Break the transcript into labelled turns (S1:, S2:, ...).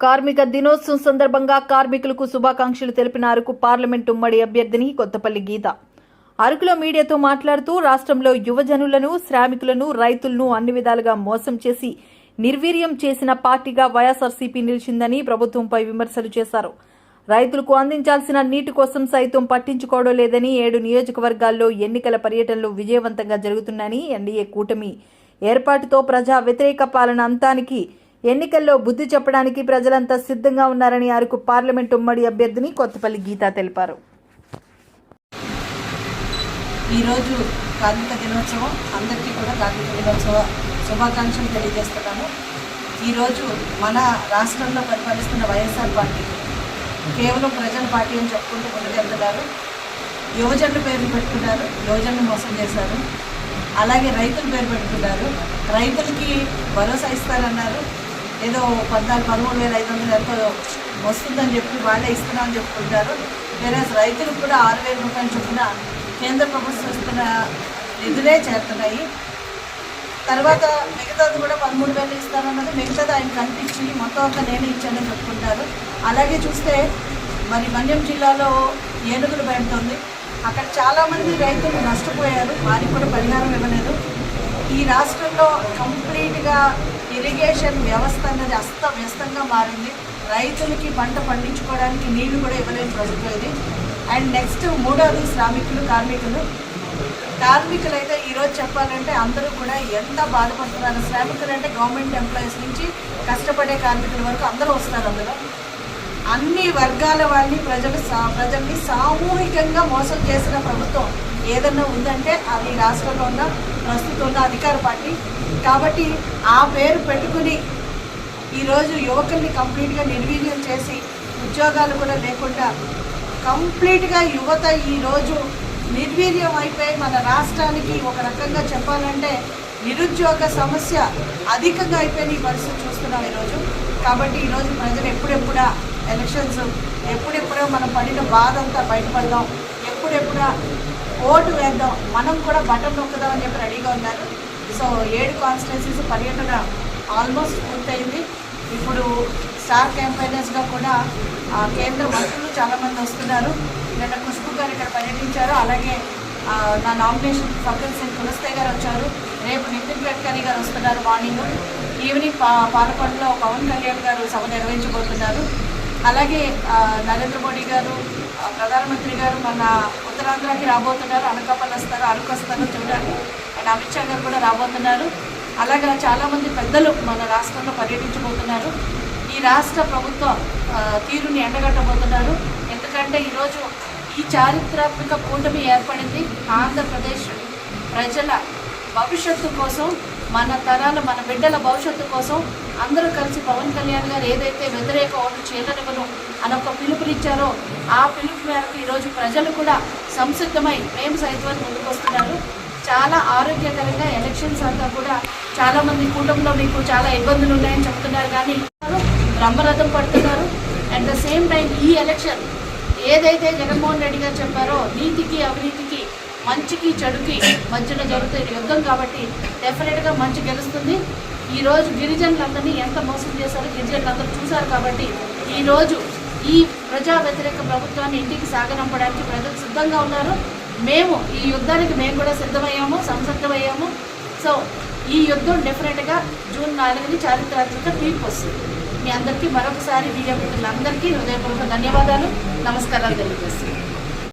S1: కార్మిక దినోత్సవం సందర్భంగా కార్మికులకు శుభాకాంక్షలు తెలిపిన అరకు పార్లమెంట్ ఉమ్మడి అభ్యర్థిని కొత్తపల్లి గీత. అరకులో మీడియాతో మాట్లాడుతూ రాష్ట్రంలో యువజనులను శ్రామికులను రైతులను అన్ని విధాలుగా మోసం చేసి నిర్వీర్యం చేసిన పార్టీగా వైఎస్ఆర్సీపీ నిలిచిందని ప్రభుత్వంపై విమర్శలు చేశారు. రైతులకు అందించాల్సిన నీటి కోసం సైతం పట్టించుకోవడం లేదని ఏడు నియోజకవర్గాల్లో ఎన్నికల పర్యటనలు విజయవంతంగా జరుగుతున్నాయని ఎన్డీఏ కూటమి ఏర్పాటుతో ప్రజా వ్యతిరేక పాలన అంతానికి ఎన్నికల్లో బుద్ధి చెప్పడానికి ప్రజలంతా సిద్ధంగా ఉన్నారని అరకు పార్లమెంట్ ఉమ్మడి అభ్యర్థిని కొత్తపల్లి గీత తెలిపారు.
S2: ఈరోజు కార్మిక దినోత్సవం అందరికీ కూడా కార్మిక దినోత్సవ శుభాకాంక్షలు తెలియజేస్తున్నాను ఈరోజు మన రాష్ట్రంలో పరిపాలిస్తున్న వైఎస్ఆర్ పార్టీ కేవలం ప్రజల పార్టీ అని చెప్పుకుంటూ ముందుకెళ్తున్నారు. యువజనుల పేరు పెట్టుకున్నారు యువజనులు మోసం చేశారు. అలాగే రైతుల పేరు పెట్టుకున్నారు. రైతులకి భరోసా ఇస్తారన్నారు. ఏదో పద్నాలుగు పదమూడు వేల ఐదు వందలు ఎంతో వస్తుందని చెప్పి వాళ్ళే ఇస్తున్నామని చెప్పుకుంటారు. వేరే రైతులకు కూడా ఆరు వేల రూపాయలు చొప్పున కేంద్ర ప్రభుత్వం ఇస్తున్న నిధులే చేరుతున్నాయి తర్వాత మిగతాది కూడా పదమూడు వేలు ఇస్తానన్నది మిగతాది ఆయన కనిపించి మొత్తం అంతా నేనే ఇచ్చానని చెప్పుకుంటారు. అలాగే చూస్తే మరి మన్యం జిల్లాలో ఏనుగులు పెడుతుంది అక్కడ చాలామంది రైతులు నష్టపోయారు. వారికి కూడా పరిహారం ఇవ్వలేదు. ఈ రాష్ట్రంలో కంప్లీట్గా ఇరిగేషన్ వ్యవస్థ అన్నది అస్తవ్యస్తంగా మారింది. రైతులకి పంట పండించుకోవడానికి నీళ్ళు కూడా ఇవ్వలేని ప్రభుత్వం ఇది అండ్ నెక్స్ట్ మూడవది శ్రామికులు కార్మికులు. కార్మికులు అయితే ఈరోజు చెప్పాలంటే అందరూ కూడా ఎంత బాధపడుతున్నారు? శ్రామికులు అంటే గవర్నమెంట్ ఎంప్లాయీస్ నుంచి కష్టపడే కార్మికుల వరకు అందరూ వస్తారు అందులో. అన్ని వర్గాల వాళ్ళని ప్రజలు సా- ప్రజల్ని సామూహికంగా మోసం చేసిన ప్రభుత్వం ఏదన్నా ఉందంటే అది రాష్ట్రంలో ఉన్న ప్రస్తుతం ఉన్న అధికార పార్టీ. కాబట్టి ఆ పేరు పెట్టుకుని ఈరోజు యువకుల్ని కంప్లీట్గా నిర్వీర్యం చేసి ఉద్యోగాలు కూడా లేకుండా కంప్లీట్గా యువత ఈరోజు నిర్వీర్యం అయిపోయి మన రాష్ట్రానికి ఒక రకంగా చెప్పాలంటే నిరుద్యోగ సమస్య అధికంగా అయిపోయిన ఈ పరిస్థితి చూస్తున్నాం ఈరోజు. కాబట్టి ఈరోజు ప్రజలు ఎప్పుడెప్పుడా ఎలక్షన్స్ ఎప్పుడెప్పుడో మనం పడిన బాధ అంతా బయటపడదాం ఎప్పుడెప్పుడా ఓటు వేద్దాం మనం కూడా బటన్ నొక్కుదాం అని చెప్పి రెడీగా ఉన్నారు. సో ఏడు కాన్స్టిట్యున్సీస్ పర్యటన ఆల్మోస్ట్ పూర్తయింది. ఇప్పుడు స్టార్ క్యాంపైనర్స్గా కూడా ఆ, కేంద్ర మంత్రులు చాలామంది వస్తున్నారు. నిన్న ఖుష్బు గారు ఇక్కడ పర్యటించారు. అలాగే నా నామినేషన్ ఫకల్ సింగ్ కులస్తే గారు వచ్చారు. రేపు నితిన్ గడ్కరీ గారు వస్తున్నారు మార్నింగ్ ఈవినింగ్ పా పాలకొండలో పవన్ కళ్యాణ్ గారు సభ నిర్వహించబోతున్నారు. అలాగే నరేంద్ర మోడీ గారు ప్రధానమంత్రి గారు మన ఉత్తరాంధ్రకి రాబోతున్నారు. అనకాపల్లి వస్తారు అరకు వస్తారు చూడాలి అమిత్ షా గారు కూడా రాబోతున్నారు. అలాగే చాలామంది పెద్దలు మన రాష్ట్రంలో పర్యటించబోతున్నారు. ఈ రాష్ట్ర ప్రభుత్వ తీరుని ఎండగట్టబోతున్నారు. ఎందుకంటే ఈరోజు ఈ చారిత్రాత్మక కూటమి ఏర్పడింది ఆంధ్రప్రదేశ్ ప్రజల భవిష్యత్తు కోసం మన తరాల మన బిడ్డల భవిష్యత్తు కోసం. అందరూ కలిసి పవన్ కళ్యాణ్ గారు ఏదైతే వ్యతిరేక ఓటు చేయనివ్వను అని ఒక పిలుపునిచ్చారో ఆ పిలుపు మేరకు ఈరోజు ప్రజలు కూడా సంసిద్ధమై మేము సైతం ముందుకొస్తున్నారు. చాలా ఆరోగ్యకరంగా ఎలక్షన్స్ అంతా కూడా చాలా మంది కూటమిలో మీకు చాలా ఇబ్బందులు ఉన్నాయని చెప్తున్నారు. కానీ బ్రహ్మరథం పడుతున్నారు. అట్ ద సేమ్ టైం ఈ ఎలక్షన్ ఏదైతే జగన్మోహన్ రెడ్డి గారు చెప్పారో నీతికి అవినీతికి మంచికి చెడుకి మధ్యన జరుగుతున్న యుద్ధం కాబట్టి డెఫినెట్గా మంచి గెలుస్తుంది. ఈరోజు గిరిజనులందరినీ ఎంత మోసం చేశారో గిరిజనులందరూ చూశారు కాబట్టి ఈరోజు ఈ ప్రజా వ్యతిరేక ప్రభుత్వాన్ని ఇంటికి సాగనంపడానికి ప్రజలు సిద్ధంగా ఉన్నారు. మేము ఈ యుద్ధానికి మేము కూడా సిద్ధమయ్యాము సంసిద్ధమయ్యాము. సో ఈ యుద్ధం డెఫినెట్గా జూన్ నాలుగుని చారిత్రాత్మక తీర్పు వస్తుంది. మీ అందరికీ మరొకసారి వీడియో మిత్రులందరికీ హృదయపూర్వక ధన్యవాదాలు. నమస్కారాలు తెలియజేస్తున్నాను.